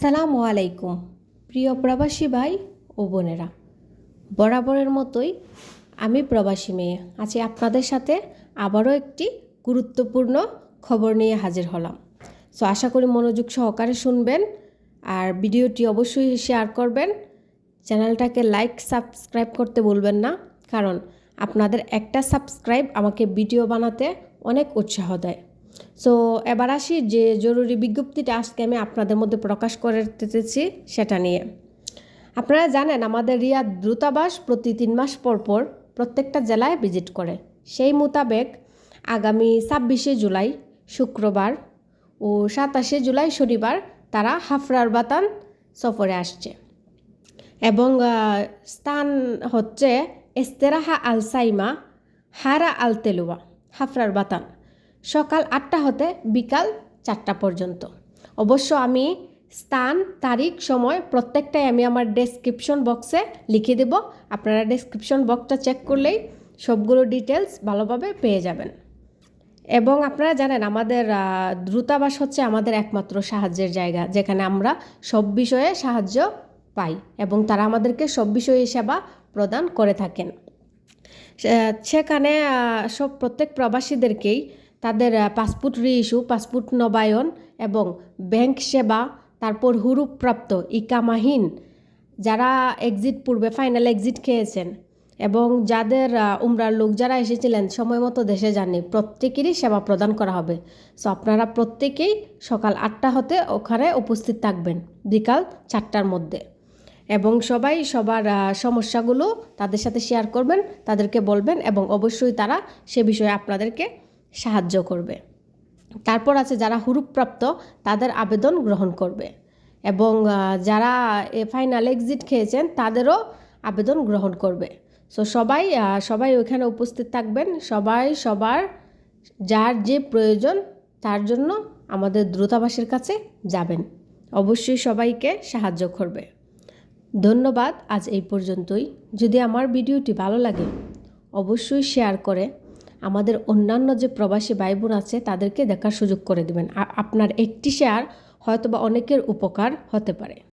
সালামু আলাইকুম, প্রিয় প্রবাসী ভাই ও বোনেরা। বরাবরের মতোই আমি প্রবাসী মেয়ে, আছি আপনাদের সাথে আবারও একটি গুরুত্বপূর্ণ খবর নিয়ে হাজির হলাম। সো আশা করি মনোযোগ সহকারে শুনবেন আর ভিডিওটি অবশ্যই শেয়ার করবেন। চ্যানেলটাকে লাইক সাবস্ক্রাইব করতে বলবেন না, কারণ আপনাদের একটা সাবস্ক্রাইব আমাকে ভিডিও বানাতে অনেক উৎসাহ দেয়। সো এবার আসি যে জরুরি বিজ্ঞপ্তিটা আজকে আমি আপনাদের মধ্যে প্রকাশ করতেছি সেটা নিয়ে। আপনারা জানেন, আমাদের রিয়াদ দূতাবাস প্রতি তিন মাস পর পর প্রত্যেকটা জেলায় ভিজিট করে। সেই মোতাবেক আগামী ছাব্বিশে জুলাই শুক্রবার ও সাতাশে জুলাই শনিবার তারা হাফরার বাতান সফরে আসছে। এবং স্থান হচ্ছে এস্তেরাহা আল সাইমা, হারা আলতেলুয়া হাফরার বাতান। সকাল আটটা হতে বিকাল চারটা পর্যন্ত। অবশ্য আমি স্থান, তারিখ, সময় প্রত্যেকটাই আমি আমার ডেসক্রিপশন বক্সে লিখে দেব। আপনারা ডেসক্রিপশন বক্সটা চেক করলেই সবগুলো ডিটেলস ভালোভাবে পেয়ে যাবেন। এবং আপনারা জানেন, আমাদের দ্রুতাবাস হচ্ছে আমাদের একমাত্র সাহায্যের জায়গা, যেখানে আমরা সব বিষয়ে সাহায্য পাই এবং তারা আমাদেরকে সব বিষয়ে সেবা প্রদান করে থাকেন। সেখানে সব প্রত্যেক প্রবাসীদেরকেই তাদের পাসপোর্ট রিইস্যু পাসপোর্ট নবায়ন এবং ব্যাংক সেবা, তারপর হুরুপ্রাপ্ত ইকামাহীন যারা এক্সিট পূর্বে ফাইনাল এক্সিট খেয়েছেন এবং যাদের উমরার লোক যারা এসেছিলেন, সময় মতো দেশে যাননি, প্রত্যেকেরই সেবা প্রদান করা হবে। সো আপনারা প্রত্যেকেই সকাল আটটা হতে ওখানে উপস্থিত থাকবেন, বিকাল চারটার মধ্যে। এবং সবাই সবার সমস্যাগুলো তাদের সাথে শেয়ার করবেন, তাদেরকে বলবেন এবং অবশ্যই তারা সে বিষয়ে আপনাদেরকে সাহায্য করবে। তারপর আছে যারা হুরুপ্রাপ্ত তাদের আবেদন গ্রহণ করবে। এবং যারা ফাইনাল এক্সিট খেয়েছেন, তাদেরও আবেদন গ্রহণ করবে। সো সবাই সবাই ওইখানে উপস্থিত থাকবেন। সবাই, সবার, যার যে প্রয়োজন, তার জন্য আমাদের দ্রুতাবাসের কাছে যাবেন। অবশ্যই সবাইকে সাহায্য করবে। ধন্যবাদ। আজ এই পর্যন্তই। যদি আমার ভিডিওটি ভালো লাগে, অবশ্যই শেয়ার করে আমাদের অন্যান্য যে প্রবাসী ভাই বোন আছে, তাদেরকে দেখার সুযোগ করে দেবেন। আপনার একটি শেয়ার হয়তোবা অনেকের উপকার হতে পারে।